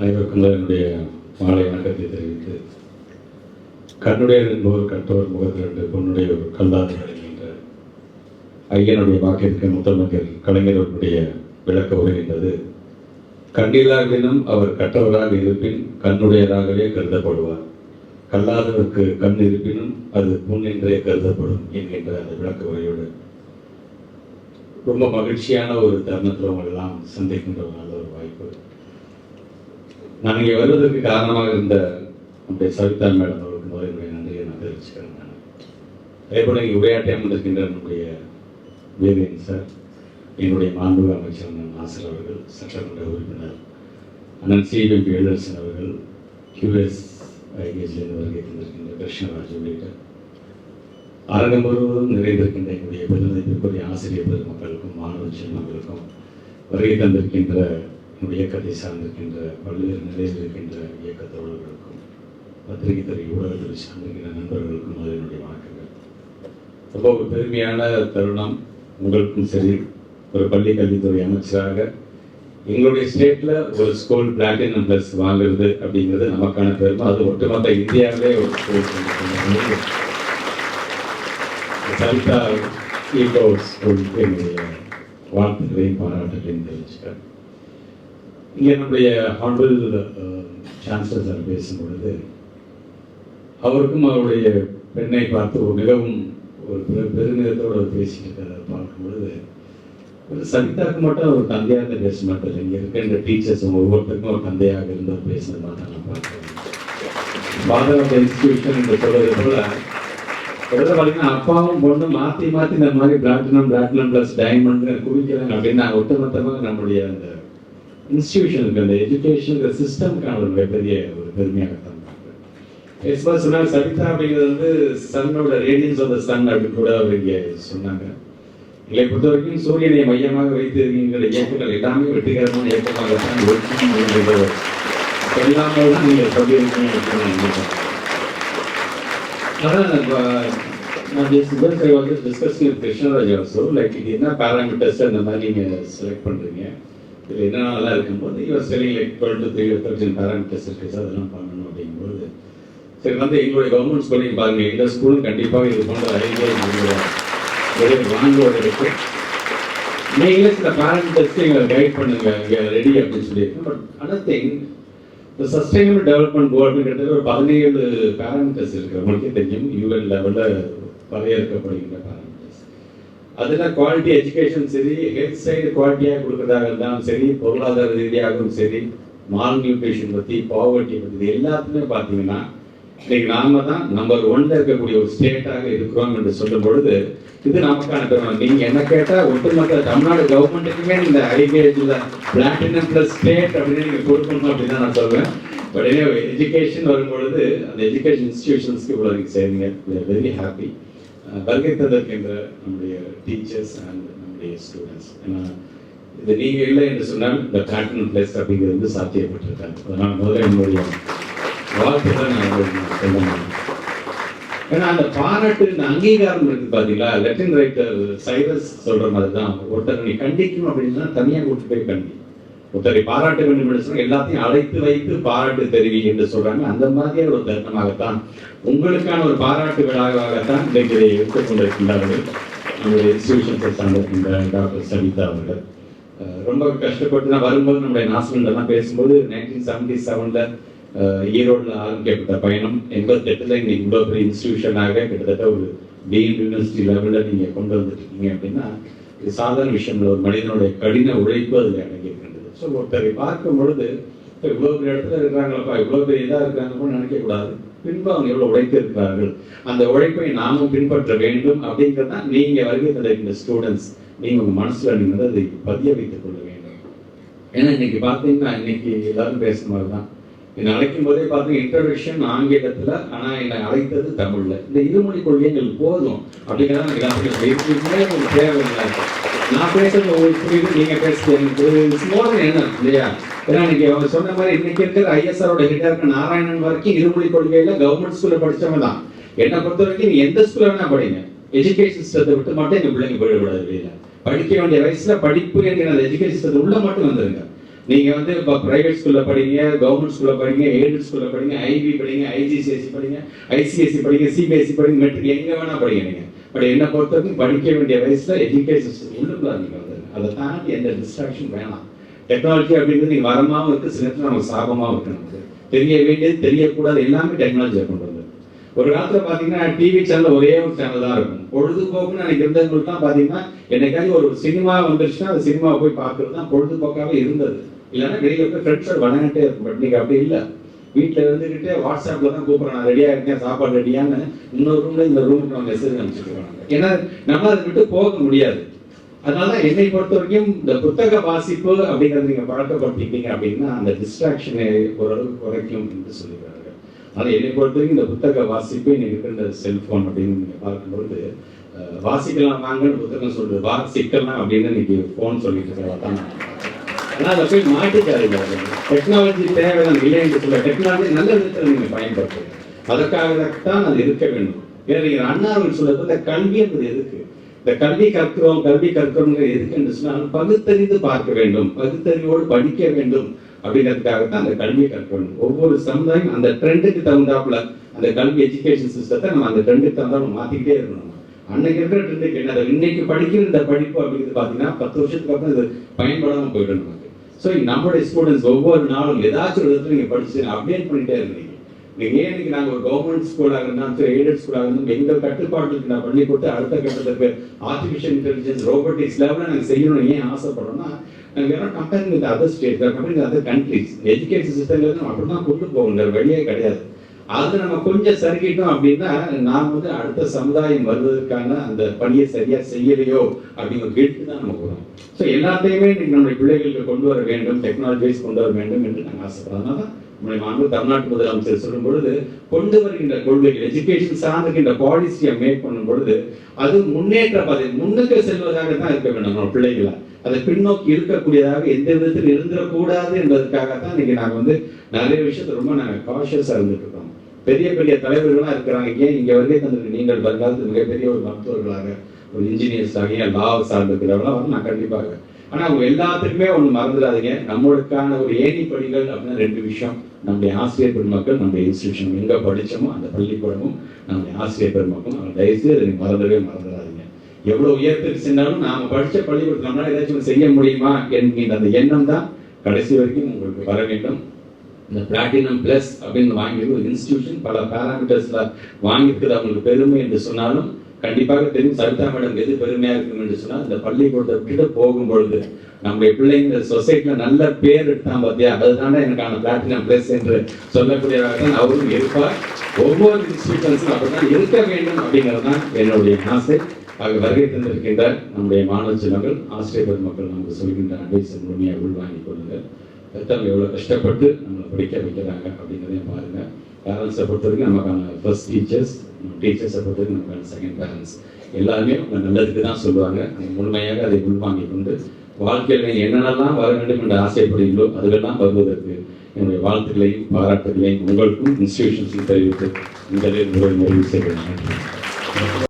அனைவருக்கும் என்னுடைய மாலை வணக்கத்தை தெரிவித்து கண்ணுடைய நூறு கற்றவர் முகத்திரண்டு பொண்ணுடைய ஒரு கல்லாது என்கின்ற ஐயனுடைய வாக்கிற்கு முத்தமிழர் கலைஞர்களுடைய விளக்க உரைகின்றது கண்ணில்லாவினும் அவர் கற்றவராக இருப்பின் கண்ணுடையராகவே கருதப்படுவார். கல்லாதவருக்கு கண் இருப்பினும் அது புண் என்றே கருதப்படும் என்கின்ற அந்த விளக்க உரையோடு ரொம்ப மகிழ்ச்சியான ஒரு தருணத்தில் அவங்களெல்லாம் சந்திக்கின்ற ஒரு நல்ல ஒரு வாய்ப்பு. நான் இங்கே வருவதற்கு காரணமாக இருந்த நம்முடைய சவிதா மேடம் அவருக்கு முதல் நன்றியை நான் தெரிவிச்சுக்கிறேன் அதே போல் இங்கே உரையாற்றி அமர்ந்திருக்கின்ற நம்முடைய வேதியன் சார் என்னுடைய மாண்பு அமைச்சர் அண்ணன் நாசர் அவர்கள் சட்டமன்ற உறுப்பினர் அண்ணன் சிபிபி எழுதரசன் அவர்கள் கியூஎஸ் ஐகேஜிலிருந்து வருகை தந்திருக்கின்ற கிருஷ்ணராஜ் உள்ளிட்ட அரங்கம் முழுவதும் நிறைந்திருக்கின்ற எங்களுடைய பெருமதிப்பிற்குரிய ஆசிரியர் பெருமக்களுக்கும் மாணவ செல்வங்களுக்கும் வருகை தந்திருக்கின்ற என்னுடைய இயக்கத்தை சார்ந்திருக்கின்ற பல்வேறு நிலையில் இருக்கின்ற இயக்க தோழர்களுக்கும் பத்திரிகை துறை ஊடகத்துறை சார்ந்திருக்கின்ற நண்பர்களுக்கும் அதனுடைய வணக்கங்கள். ரொம்ப ஒரு பெருமையான தருணம் உங்களுக்கும் சரி ஒரு பள்ளி கல்வித்துறை அமைச்சராக எங்களுடைய ஸ்டேட்டில் ஒரு ஸ்கூல் பிளாட்டினம் பிளஸ் வாங்குறது அப்படிங்கிறது நமக்கான பெருமை. அது ஒட்டுமொத்த இந்தியாவிலே ஒரு சவிதா சரிதா ஈகோ ஸ்கூல் என்னுடைய வாழ்த்துக்களையும் பாராட்டுகளையும் தெரிவிச்சுக்கிறேன். இங்கே நம்முடைய ஹானபிள் சான்சலர் uh, சார் பேசும் பொழுது அவருக்கும் அவருடைய பெண்ணை பார்த்து ஒரு மிகவும் ஒரு பெரு- பெருமிதத்தோடு அவர் பேசிட்டு பார்க்கும் பொழுது ஒரு சவிதாக்கு மட்டும் ஒரு தந்தையாக இருந்து பேச மாட்டார். இங்கே இருக்கின்ற டீச்சர்ஸ் ஒவ்வொருத்தருக்கும் ஒரு தந்தையாக இருந்து அவர் பேசுனது மாதிரி நான் ஃபாதர் ஆஃப் இன்ஸ்டிடியூஷன் என்று சொல்வது போல கிட்டத்தட்ட பார்த்தீங்கன்னா அப்பாவும் பொண்ணு மாற்றி மாற்றி இந்த மாதிரி பிளாட்டினம் பிளாட்டினம் ப்ளஸ் டைமண்ட் குவிக்கிறாங்க அப்படின்னா ஒட்டுமொத்தமாக நம்முடைய அந்த இன்ஸ்டிடியூஷனுக்கு அந்த எஜுகேஷனுங்கிற சிஸ்டம்க்கான ஒரு பெரிய ஒரு பெருமையாக தான் எஸ்மா சொன்னார் சவிதா அப்படிங்கிறது வந்து சன்னோட ரேடியன்ஸ் ஆஃப் த சன் அப்படின்னு கூட அவர் இங்கே சொன்னாங்க. இல்லை பொறுத்த வரைக்கும் சூரியனை மையமாக வைத்து இருக்கின்ற இயக்கங்கள் எல்லாமே வெற்றிகரமான இயக்கமாக தான் அப்படிங்கிறது எல்லாமே தான் நீங்கள் சொல்லியிருக்கீங்க நான் அதான் நான் I was discussing with Krishnaraj also like இது என்ன பேராமீட்டர்ஸ் அந்த மாதிரி நீங்கள் செலக்ட் பண்ணுறீங்க இதில் என்னென்னலாம் இருக்கும்போது இவர் selling like twelve to three thirteen parameters இருக்குது சார் அதெல்லாம் பண்ணணும் அப்படிங்கும்போது. சரி வந்து எங்களுடைய கவர்மெண்ட் ஸ்கூலிங் பாருங்க எங்கள் ஸ்கூலும் கண்டிப்பாக இது போன்ற ஐடியா எங்களுடைய இருக்கு. நீங்களே சில பேராமீட்டர்ஸ்க்கு எங்களை கைட் பண்ணுங்க இங்கே ரெடி அப்படின்னு சொல்லியிருக்கேன். பட் அனதர் திங் இந்த சஸ்டைனபிள் டெவலப்மெண்ட் கோல்னு கிட்டத்தட்ட ஒரு பதினேழு பேராமீட்டர்ஸ் டெஸ்ட் உங்களுக்கே தெரியும் யூஎன் லெவலில் வரையறுக்கப்படுகின்ற பேராமீட்டர்ஸ் அதில் குவாலிட்டி எஜுகேஷன் சரி ஹெல்த் சைடு குவாலிட்டியாக கொடுக்கறதாக இருந்தாலும் சரி பொருளாதார ரீதியாகவும் சரி மால் நியூட்ரிஷன் பற்றி பாவர்ட்டி பற்றி இது எல்லாத்துமே பார்த்தீங்கன்னா இன்னைக்கு நாம தான் நம்பர் ஒன்ல இருக்கக்கூடிய ஒரு ஸ்டேட்டாக இருக்கிறோம் என்று சொல்லும் பொழுது இது நமக்கான பெருமை நீங்க என்ன கேட்டா ஒட்டுமொத்த தமிழ்நாடு கவர்மெண்ட்டுக்குமே இந்த ஐகேஜ்ல பிளாட்டினம் பிளஸ் ஸ்டேட் அப்படின்னு நீங்க கொடுக்கணும் அப்படின்னு தான் நான் சொல்வேன். பட் எஜுகேஷன் வரும்பொழுது அந்த எஜுகேஷன் இன்ஸ்டிடியூஷன்ஸ்க்கு இவ்வளோ நீங்க சேர்ந்தீங்க வெரி ஹாப்பி வருகை தந்திருக்கின்ற நம்முடைய டீச்சர்ஸ் அண்ட் நம்முடைய ஸ்டூடெண்ட்ஸ் ஏன்னா இது நீங்கள் இல்லை என்று சொன்னால் இந்த காட்டன் பிளேஸ் அப்படிங்கிறது வந்து சாத்தியப்பட்டிருக்காங்க அதனால் முதல்ல என்னுடைய வாழ்த்துக்களை நான் சொல்லணும் ஏன்னா அந்த பாராட்டு இந்த அங்கீகாரம் இருக்கு பார்த்தீங்களா? லெட்டின் ரைட்டர் சைரஸ் சொல்ற மாதிரி தான் ஒருத்தர் நீ கண்டிக்கணும் அப்படின்னா தனியாக கூட்டு போய் கண்டி. ஒருத்தரை பாராட்ட வேண்டும் என்று எல்லாத்தையும் அழைத்து வைத்து பாராட்டு தெரிவி என்று சொல்றாங்க. அந்த மாதிரியான ஒரு தருணமாகத்தான் உங்களுக்கான ஒரு பாராட்டு விழாவாகத்தான் இன்றைக்கு இதை எடுத்துக் கொண்டிருக்கின்றார்கள் நம்முடைய இன்ஸ்டிடியூஷன்ஸை சார்ந்திருக்கின்ற டாக்டர் சவிதா அவர்கள். ரொம்ப கஷ்டப்பட்டு நான் வரும்போது நம்முடைய நாசிமெண்ட்லாம் பேசும்போது நைன்டீன் செவன்டி செவன்ல ஈரோடுல ஆரம்பிக்கப்பட்ட பயணம். எண்பத்தெட்டுல இன்னைக்கு இவ்வளோ பெரிய இன்ஸ்டிடியூஷனாக கிட்டத்தட்ட ஒரு டீம்ட் யூனிவர்சிட்டி லெவலில் நீங்கள் கொண்டு வந்துருக்கீங்க அப்படின்னா இது சாதாரண விஷயம் ஒரு மனிதனுடைய கடின உழைப்பு அதில் அடங்கியிருக்கின்றது. ஸோ ஒருத்தரை பார்க்கும் பொழுது இப்ப இவ்வளவு பெரிய இடத்துல இருக்கிறாங்களப்பா இவ்வளவு பெரிய இதா இருக்காங்கன்னு நினைக்கக்கூடாது. பின்பு அவங்க எவ்வளோ உழைத்திருக்கிறார்கள்? அந்த உழைப்பை நாமும் பின்பற்ற வேண்டும் அப்படிங்கிறது தான் நீங்க வருகை இந்த ஸ்டூடெண்ட்ஸ் நீங்க உங்கள் மனசுல நீங்க அதை பதிய வைத்துக் கொள்ள வேண்டும். ஏன்னா இன்னைக்கு பார்த்தீங்கன்னா இன்னைக்கு எல்லாரும் பேசுன மாதிரி தான் என்னை அழைக்கும் போதே பார்த்து இன்ட்ரடக்ஷன் ஆங்கிலத்துல ஆனால் என்னை அழைத்தது தமிழ்ல. இந்த இருமொழி கொள்கைகள் போதும். அப்படிங்கிறத எனக்கு உங்களுக்கு தேவையில்லை. நான் பேசுறது உங்களுக்கு புரியுது நீங்க பேசுறது எனக்கு என்ன இல்லையா? ஏன்னா இன்னைக்கு அவங்க சொன்ன மாதிரி இன்னைக்கு இருக்கிற ஐஎஸ்ஆரோட ஹெட்டா இருக்க நாராயணன் வரைக்கும் இருமொழி கொள்கையில கவர்மெண்ட் ஸ்கூல்ல படிச்சவங்க தான். என்னை பொறுத்த வரைக்கும் நீ எந்த ஸ்கூல்ல வேணா படிங்க. எஜுகேஷன் சிஸ்டத்தை விட்டு மட்டும் எங்க பிள்ளைங்க போயிடக்கூடாது வெளியில படிக்க வேண்டிய வயசுல படிப்பு என்கிற அந்த எஜுகேஷன் சிஸ்டத்தை உள்ள மட்டும் வந்துருங்க. நீங்க வந்து இப்போ பிரைவேட் ஸ்கூல்ல படிங்க கவர்மெண்ட் ஸ்கூல்ல படிங்க எய்டட் ஸ்கூல்ல படிங்க ஐபி படிங்க ஐஜிசிஎஸ்சி படிங்க ஐசிஎஸ்சி படிங்க சிபிஎஸ்சி படிங்க மெட்ரிக் எங்க வேணா படிங்க நீங்க. பட் என்னை பொறுத்த வரைக்கும் படிக்க வேண்டிய வயசுல எஜுகேஷன் சிஸ்டம் உள்ளுக்குள்ள நீங்க வந்து அதை தாண்டி எந்த டிஸ்ட்ராக்ஷன் வேணாம். டெக்னாலஜி அப்படிங்கிறது நீங்க வரமாவும் இருக்கு சில நேரத்தில் நமக்கு சாபமாகவும் இருக்கு நமக்கு. தெரிய வேண்டியது தெரியக்கூடாது எல்லாமே டெக்னாலஜியை கொண்டு வந்து ஒரு காலத்துல பாத்தீங்கன்னா டிவி சேனல் ஒரே ஒரு சேனல் தான் இருக்கும். பொழுதுபோக்குன்னு எனக்கு இருந்தவங்களுக்கு தான் பாத்தீங்கன்னா என்னைக்காவது ஒரு சினிமா வந்துருச்சுன்னா அந்த சினிமாவை போய் பார்க்கறது தான் பொழுதுபோக்காவே இருந்தது. இல்லைன்னா வெளியில போய் ஃப்ரெண்ட்ஸோட வணங்கிட்டே இருக்கும். பட் நீங்க அப்படி இல்லை. வீட்டில் இருந்துகிட்டே வாட்ஸ்அப்ல தான் கூப்பிடுறேன். நான் ரெடியா இருக்கேன் சாப்பாடு ரெடியான்னு இன்னொரு ரூம்ல இந்த ரூமுக்கு நம்ம மெசேஜ் அனுப்பிச்சுருக்காங்க ஏன்னா நம்ம அதை விட்டு போக முடியாது. அதனால என்னை பொறுத்த வரைக்கும் இந்த புத்தக வாசிப்பு அப்படிங்கறது நீங்க பழக்கப்படுத்திட்டீங்க அப்படின்னா அந்த டிஸ்ட்ராக்ஷனை ஓரளவுக்கு குறைக்கும் என்று சொல்லுவேன் அதனால என்னை பொறுத்த வரைக்கும் இந்த புத்தக வாசிப்பு இன்னைக்கு இருக்கிற இந்த செல்போன் அப்படின்னு நீங்க பார்க்கும்போது வாசிக்கலாம் வாங்கன்னு புத்தகம் சொல்றது வாசிக்கலாம் அப்படின்னு இன்னைக்கு போன் சொல்லிட்டு இருக்கிறதா தான் ஆனால் அதை போய் மாட்டிக்காதீங்க டெக்னாலஜி தேவைதான் இல்லை என்று சொல்ல டெக்னாலஜி நல்ல விதத்தில் நீங்க பயன்படுத்துங்க அதற்காக தான் அது இருக்க வேண்டும். ஏன்னா நீங்கள் அண்ணாவில் சொல்றது இந்த கல்வி என்பது எதுக்கு? இந்த கல்வி கற்கிறோம் கல்வி கற்கிறோம் எதுக்கு என்று சொன்னால் பகுத்தறிந்து பார்க்க வேண்டும். பகுத்தறிவோடு படிக்க வேண்டும். அப்படிங்கிறதுக்காக தான் அந்த கல்வியை கற்கணும் ஒவ்வொரு சமுதாயம் அந்த ட்ரெண்டுக்கு தகுந்தாப்புல அந்த கல்வி எஜுகேஷன் சிஸ்டத்தை நம்ம அந்த ட்ரெண்டுக்கு தகுந்தாப்புல மாத்திக்கிட்டே இருக்கணும். அன்னைக்கு இருக்கிற ட்ரெண்டுக்கு என்ன இன்னைக்கு படிக்கிற இந்த படிப்பு அப்படிங்கிறது பார்த்தீங்கன்னா பத்து வருஷத்துக்கு அப்புறம் இது பயன்படாம போயிடும் நமக்கு. ஸோ நம்மளுடைய ஸ்டூடெண்ட்ஸ் ஒவ்வொரு நாளும் ஏதாச்சும் ஒரு விதத்துல நீங்க படிச்சு அப்டேட் பண்ணிட்டே இருந்தீங்க ஏன் இன்னைக்கு நாங்கள் ஒரு கவர்மெண்ட் ஸ்கூலாக இருந்தாலும் சரி எய்டட் ஸ்கூலாக இருந்தாலும் எங்கள் கட்டுப்பாட்டுக்கு நான் பண்ணி கொடுத்து அடுத்த கட்டத்துக்கு ஆர்டிஃபிஷியல் இன்டெலிஜென்ஸ் ரோபோட்டிக்ஸ் லெவலில் நாங்கள் செய்யணும்னு ஏன் ஆசைப்படுறோம்னா நாங்கள் comparing with other state comparing with other countries education சிஸ்டம்ங்கிறது நம்ம அப்படி தான் கொண்டு போகணும் வழியே கிடையாது. அது நம்ம கொஞ்சம் சறுக்கிட்டோம் அப்படின்னா நாம் வந்து அடுத்த சமுதாயம் வருவதற்கான அந்த பணியை சரியா செய்யலையோ அப்படிங்கிற கேட்டு தான் நம்ம போகிறோம் ஸோ எல்லாத்தையுமே இன்னைக்கு நம்முடைய பிள்ளைகளுக்கு கொண்டு வர வேண்டும் டெக்னாலஜிஸ் கொண்டு வர வேண்டும் என்று நாங்கள் ஆசைப்படுறோம். அதனால நம்முடைய மாண்பு தமிழ்நாட்டு முதலமைச்சர் சொல்லும் பொழுது கொண்டு வருகின்ற கொள்கைகள் எஜுகேஷன் சார்ந்துகின்ற பாலிசியை மேக் பண்ணும் பொழுது அது முன்னேற்ற பாதை முன்னுக்கு செல்வதாக தான் இருக்க வேண்டும் நம்ம பிள்ளைகளை. அதை பின்னோக்கி இருக்கக்கூடியதாக எந்த விதத்தில் இருந்துடக்கூடாது என்பதற்காக தான் இன்னைக்கு நாங்கள் வந்து நிறைய விஷயத்தை ரொம்ப நாங்கள் காஷியஸாக இருந்துட்டு இருக்கோம். பெரிய பெரிய தலைவர்களாக இருக்கிறாங்க. ஏன் இங்கே வருகை தந்திருக்கு நீங்கள் வருங்காலத்தில் மிகப்பெரிய ஒரு மருத்துவர்களாக ஒரு இன்ஜினியர்ஸ் ஏன் லா சார்ந்திருக்கிறவங்களாம் வந்து நான் கண்டிப்பாக. ஆனால் அவங்க எல்லாத்துக்குமே ஒன்று மறந்துடாதீங்க. நம்மளுக்கான ஒரு ஏணிப்படிகள் அப்படின்னா ரெண்டு விஷயம். நம்முடைய ஆசிரியர் பெருமக்கள் நம்முடைய இன்ஸ்டியூஷன் எங்கே படித்தோமோ அந்த பள்ளிக்கூடமும் நம்முடைய ஆசிரியர் பெருமக்கள் அவங்க தயவுசெய்து அதை மறந்துடவே மறந்துடாதீங்க. எவ்வளோ உயரத்துக்கு சென்றாலும் நாம் படித்த பள்ளிக்கூடத்தில் ஏதாச்சும் செய்ய முடியுமா என்கின்ற அந்த எண்ணம் தான் கடைசி வரைக்கும் உங்களுக்கு வர வேண்டும். இந்த பிளாட்டினம் பிளஸ் அப்படின்னு வாங்கியிருக்க ஒரு இன்ஸ்டியூஷன் பல பேராமீட்டர்ஸில் வாங்கியிருக்கிறது. அவங்களுக்கு பெருமை என்று சொன்னாலும் கண்டிப்பாக தெரியும் சரிதா மேடம் எது பெருமையா இருக்கும் என்று சொன்னால் இந்த பள்ளிக்கூடத்தை விட்டு போகும் பொழுது நம்முடைய பிள்ளைங்க சொசைட்டில நல்ல பேர் எடுத்தான் பார்த்தியா அதுதானே எனக்கான பிளாட்டினம் பிளஸ் என்று சொல்லக்கூடியதாக தான் அவரும் இருப்பார். ஒவ்வொரு இன்ஸ்டியூஷன்ஸும் அப்படிதான் இருக்க வேண்டும் அப்படிங்கிறது தான் என்னுடைய ஆசை. ஆக வருகை தந்திருக்கின்ற நம்முடைய மாணவ செல்வங்கள் ஆசிரியர் பெருமக்கள் நமக்கு சொல்கின்ற அட்வைஸ் முழுமையாக உள்வாங்கிக் கொள்ளுங்கள். பெற்றவங்க எவ்வளோ கஷ்டப்பட்டு நம்மளை படிக்க வைக்கிறாங்க அப்படிங்கிறதையும் பாருங்கள் பேரண்ட்ஸை பொறுத்த வரைக்கும் நமக்கான ஃபர்ஸ்ட் டீச்சர்ஸ் டீச்சர்ஸை பொறுத்த வரைக்கும் நமக்கான செகண்ட் பேரண்ட்ஸ் எல்லாருமே உங்கள் நல்லதுக்கு தான் சொல்லுவாங்க. முழுமையாக அதை உள்வாங்கிக் கொண்டு வாழ்க்கையில் என்னென்னலாம் வர வேண்டும் என்று ஆசைப்படுகிறீங்களோ அதுவெல்லாம் வருவதற்கு என்னுடைய வாழ்த்துக்களையும் பாராட்டுகளையும் உங்களுக்கும் இன்ஸ்டிடியூஷன்ஸும் தெரிவித்து இந்த நிறைவு செய்கிறேன்.